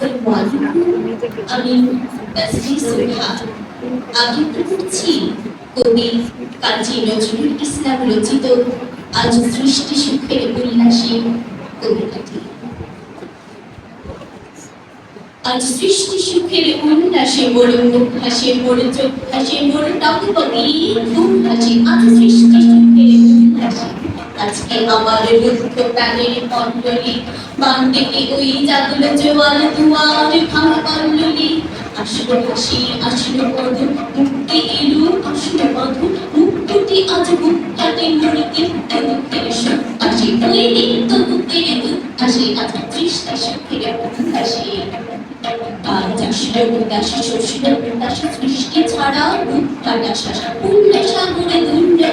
আসসালামু আলাইকুম আমি তাসরি আমি পড়ছি কবি কাজী নজরুল ইসলাম রচিত আজ সৃষ্টি সুখের উল্লাসে কবিতাটি আজ সৃষ্টি সুখের উল্লাসে মোর মুখ হাসে মোর চোখ হাসে মোর টকবগি ঘুম হাসে আজ সৃষ্টি সুখের আমার দুঃখ প্রাণের পণ্ডলী বান্দিকে ওই জাগল জোয়ার দুয়ার ভাঙা কল্ললি। আসলো হাসি আসলো মধু মুক্তি এলো, আসলো মধু মুক্তি আজ মুক্তাতে মরিতে। সুখ আসে ওই দিন তো দুঃখ আসে। আজ উল্লাসে শোষণ উদাসী সৃষ্টি ছাড়া উত্তালাসা উল্লাসাগরে দুর্য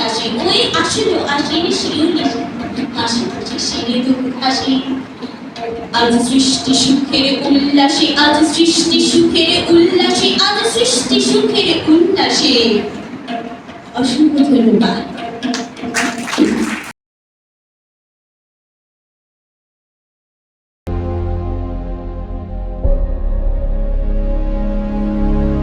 উচ্ছ্বাসে ওই আসলে আসেন শিউলি হাসি দুঃখ হাসি আজ সৃষ্টি সুখের উল্লাসে, আজ সৃষ্টি সুখের উল্লাসে, আজ সৃষ্টি সুখের উল্লাসে। অসংখ্য ধন্যবাদ।